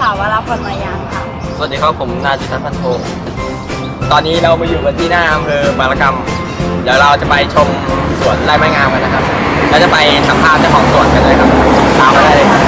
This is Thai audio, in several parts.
สาววราพรมายางค่ะ สวัสดีครับผมนาจิตพันโทตอนนี้เรามาอยู่กันที่หน้าอำเภอบางระกำเดี๋ยวเราจะไปชมสวนไร่ไม้งามกันนะครับ แล้วจะไปสัมภาษณ์เจ้าของสวนกันเลยครับตามมาได้เลยครับ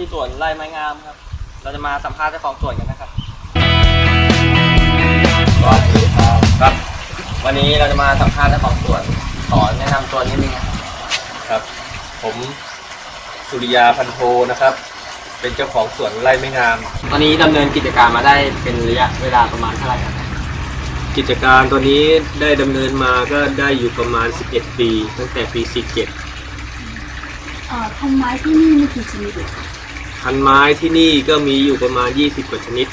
ที่สวนไร่ไม้งามครับ เราจะมาสัมภาษณ์เจ้าของสวนกันนะครับสวัสดีครับครับ วันนี้เราจะมาสัมภาษณ์เจ้าของสวนขอแนะนำตัวนิดนึงนะครับครับ ผมสุริยาพันโทนะครับ เป็นเจ้าของสวนไร่ไม่งาม ตอนนี้ดำเนินกิจการมาได้เป็นระยะเวลาประมาณเท่าไหร่ครับกิจการตัวนี้ได้ดำเนินมาก็ได้อยู่ประมาณ 11 ปี ตั้งแต่ปี 47 เอ่อพันไม้ที่นี่มีกี่ชนิดเหรอคะ พันไม้ที่นี่ก็มีอยู่ประมาณ 20กว่าชนิด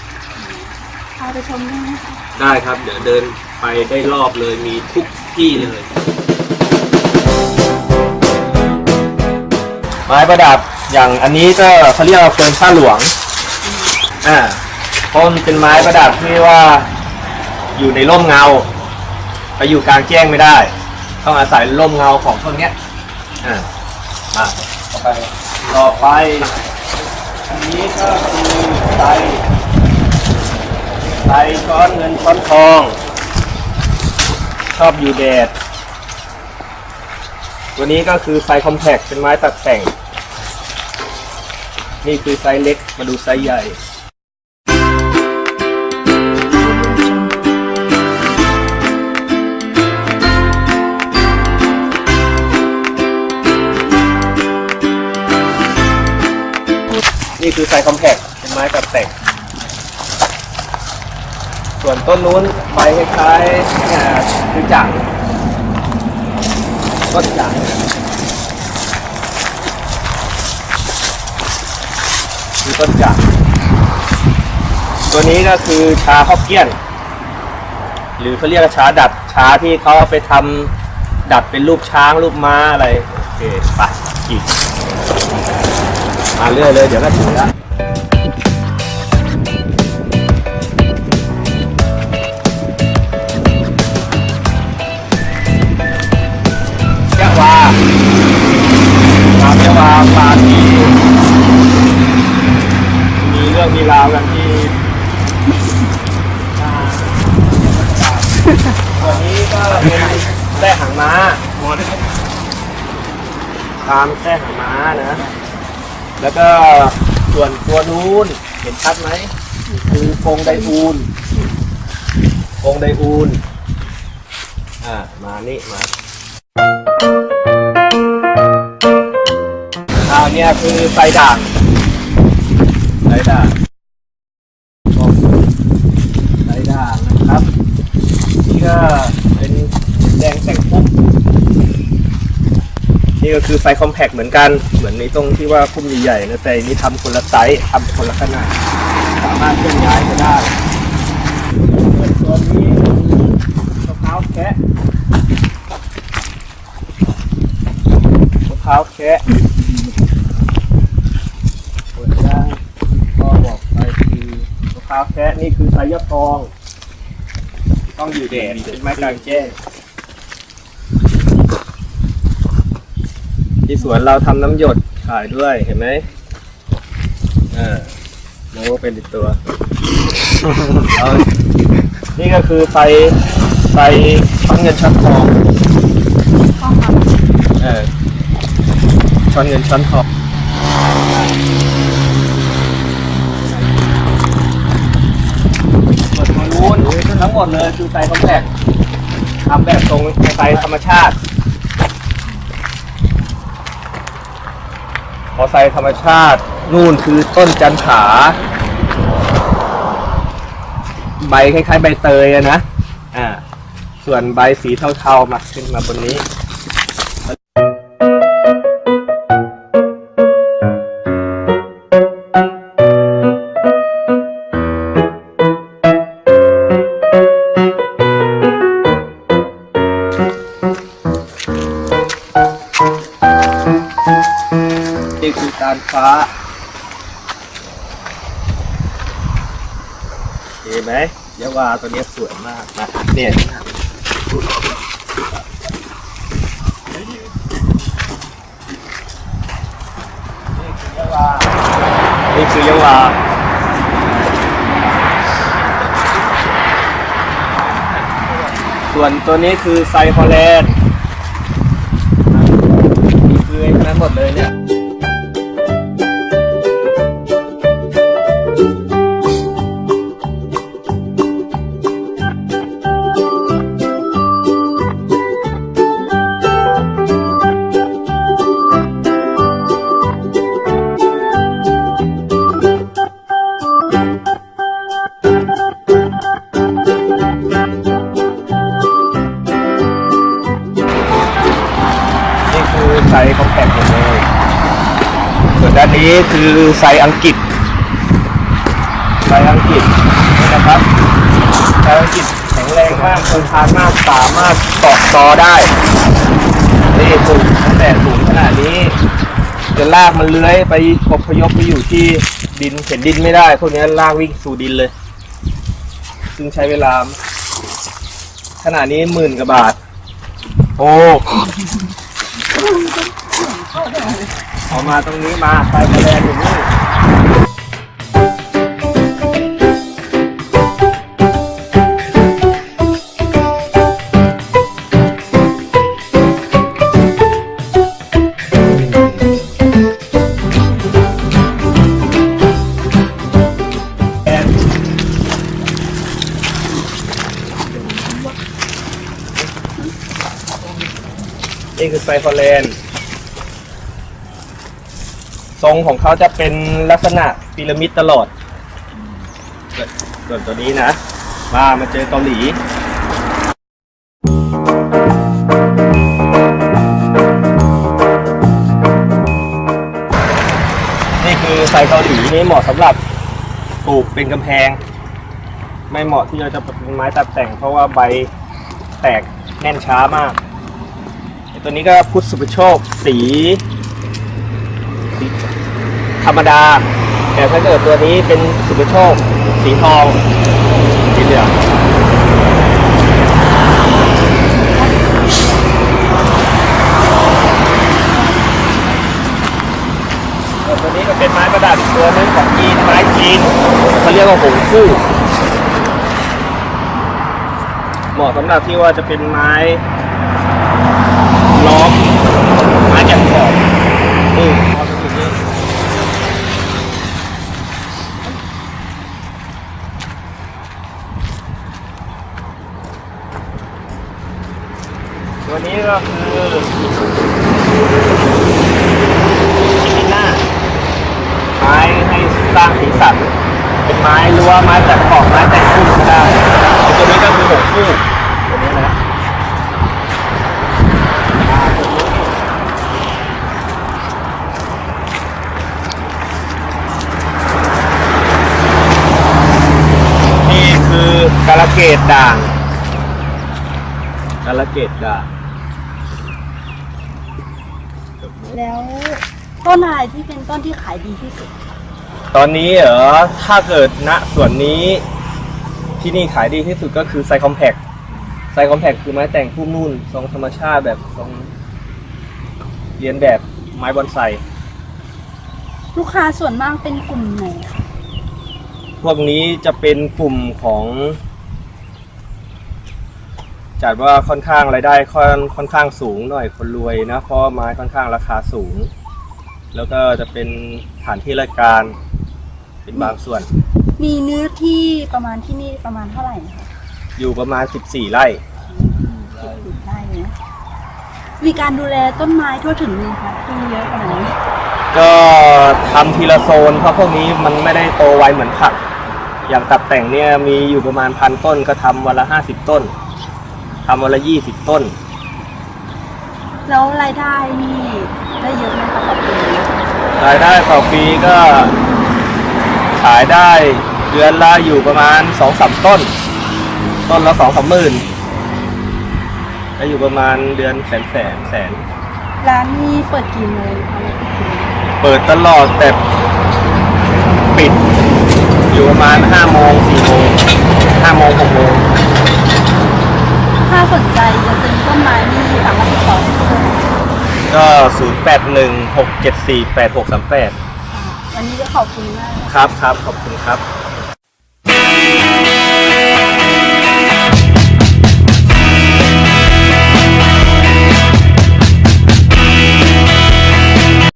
พาไปชมได้ไหมคะได้ครับ เดี๋ยวเดินไปได้รอบเลยมีทุกที่เลย ไม้ประดับอย่างอันนี้ก็เขาเรียกว่าเฟิร์นผ้าหลวง อ่าเพราะมันเป็นไม้ประดับที่ว่าอยู่ในร่มเงา ไปอยู่กลางแจ้งไม่ได้ ต้องอาศัยร่มเงาของพวกเนี้ย อ่ามาต่อไปต่อไป อันนี้ก็คือไตไตช้อนเงินช้อนทอง ชอบอยู่แดด ตัวนี้ก็คือไซคอมแพคเป็นไม้ตัดแต่ง นี่คือไซส์เล็ก มาดูไซส์ใหญ่ นี่คือไซส์คอมแพคเป็นไม้ตัดแต่งส่วนต้นนู้นใบคล้ายๆคือจังต้นจังคือต้นจังตัวนี้ก็คือชาฮอกเกี้ยน หรือเขาเรียกว่าชาดัดชาที่เขาเอาไปทำดัดเป็นรูปช้างรูปม้าอะไร โอเคไปอีก มาเรื่อยเลย เดี๋ยวก็ถึงแล้วแก้ววาปลาแก้ววาปลาที่มีเรื่องมีราวกันที่อ่าตัวนี้ก็เป็นแต้หางม้าตามแต้หางม้านะ แล้วก็ส่วนตัวนู้นเห็นชัดไหมคือโครงไดอูนโครงไดอูนอ่ามานี่มาอ่าเนี่ยคือไฟด่างไฟด่างไฟด่างนะครับ นี่ก็เป็นแดงแต่งพุ่ม นี่ก็คือไฟคอมแพคเหมือนกัน เหมือนในตรงที่ว่าพุ่มใหญ่ๆนะแต่อันนี้ทำคนละไซส์ทำคนละขนาด สามารถเคลื่อนย้ายไปได้ส่วนตัวนี้มะพร้าวแคะมะพร้าวแคะเปิดได้ก็บอกไปคือมะพร้าวแคะนี่คือไซยอดทอง ต้องอยู่แดดเป็นไม้กลางแจ้ง ที่สวนเราทำน้ำหยดขายด้วยเห็นไหมอ่าโน้เป็นอีกตัวเอานี่ก็คือไฟไฟช้อนเงินช้อนทองห้องพักเออช้อนเงินช้อนทองส่วนตัวนู้นทั้งหมดเลยคือไฟคอมแพคทำแบบทรงไฟธรรมชาติ ขอไซธรรมชาติ นู่นคือต้นจันผาใบคล้ายๆใบเตยอะนะ อ่า ส่วนใบสีเทาๆมาขึ้นมาบนนี้ คือการฟ้าเห็นไหมยาวาตัวนี้สวยมากนะเนี่ยนี่คือยาวาส่วนตัวนี้คือไซฮอลแลนด์ คือไซส์คอมแพคหมดเลย ส่วนด้านนี้คือไซส์อังกฤษ ไซส์อังกฤษนี่นะครับ ไซส์อังกฤษแข็งแรงมากทนทานมาก สามารถตอกตอได้ นี่สูงตั้งแต่สูงขนาดนี้จะลากมันเลื้อยไปอพยพไปอยู่ที่ดินเห็นดินไม่ได้ พวกนี้ลากวิ่งสู่ดินเลย ซึ่งใช้เวลาขนาดนี้หมื่นกว่าบาท โอ้ เอามาตรงนี้มาไปแมลงอยู่นี่ ไซฟอร์แลนทรงของเขาจะเป็นลักษณะพีระมิดตลอด ส่วนตัวนี้นะ มามาเจอเกาหลี นี่คือไซเกาหลีนี่เหมาะสำหรับปลูกเป็นกำแพง ไม่เหมาะที่เราจะเป็นไม้ตัดแต่งเพราะว่าใบแตกแน่นช้ามาก ตัวนี้ก็พุทธสุปโชคสีสี ธรรมดา แต่ถ้าเกิดตัวนี้เป็นสุภโชค สีทอง สีเหลืองส่วตัวนี้ก็เป็นไม้ประดับอีกตัวนึงของจีนไม้จีนเขาเรียกว่าหงฟู่เหมาะสำหรับที่ว่าจะเป็นไม้ ล้อมไม้แกะขอบนี่เอาตรงนี้ตัวนี้ก็คือชิมิน่าไม้ให้สร้างสีสัน เป็นไม้รั้วไม้แต่ขอบไม้แต่งพุ่มก็ได้ตัวนี้ก็คือหกคู่ตัวนี้นะอ่าตัวนี้นี่คื อกาลเกตด่างกาลเกตด่างแล้วต้นอะไรที่เป็นต้นที่ขายดีที่สุด ตอนนี้เหรอถ้าเกิดณส่วนนี้ที่นี่ขายดีที่สุดก็คือไซคอมแพคไซคอมแพคคือไม้แต่งพุ่มนุ่นทรงธรรมชาติแบบทรงเรียนแบบไม้บอนไซลูกค้าส่วนมากเป็นกลุ่มไหนคะพวกนี้จะเป็นกลุ่มของ จัดว่าค่อนข้างรายได้ค่อนค่อนข้างสูงหน่อยคนรวยนะเพราะไม้ค่อนข้างราคาสูง แล้วก็จะเป็นฐานที่ราชการ เป็นบางส่วน มีเนื้อที่ประมาณที่นี่ประมาณเท่าไหร่นะคะอยู่ประมาณ 14 ไร่ สิบไร่นะมีการดูแลต้นไม้ทั่วถึงไหมคะที่เยอะขนาดนี้ก็ทำทีละโซนเพราะพวกนี้มันไม่ได้โตไวเหมือนผัก อย่างตัดแต่งเนี่ยมีอยู่ประมาณพันต้นก็ทำวันละห้าสิบต้น ทำวันละยี่สิบต้น แล้วรายได้นี่ได้เยอะไหมคะต่อปีรายได้ต่อปีก็ ขายได้เดือนละอยู่ประมาณสองสามต้น ต้นละสองสามหมื่นก็อยู่ประมาณเดือนแสนแสนแสน ร้านนี้เปิดกี่โมงคะเปิดตลอดแต่ปิด อยู่ประมาณห้าโมงสี่โมงห้าโมงหกโมงถ้า สนใจจะซื้อต้นไม้นี่สามารถติดต่อไก็ศูนย์แปดหนึ่งหกเจ็ดสี่แ0 8 1 6 7 4 8 6 3 8 วันนี้ก็ขอบคุณมาก ครับครับ ขอบคุณครับ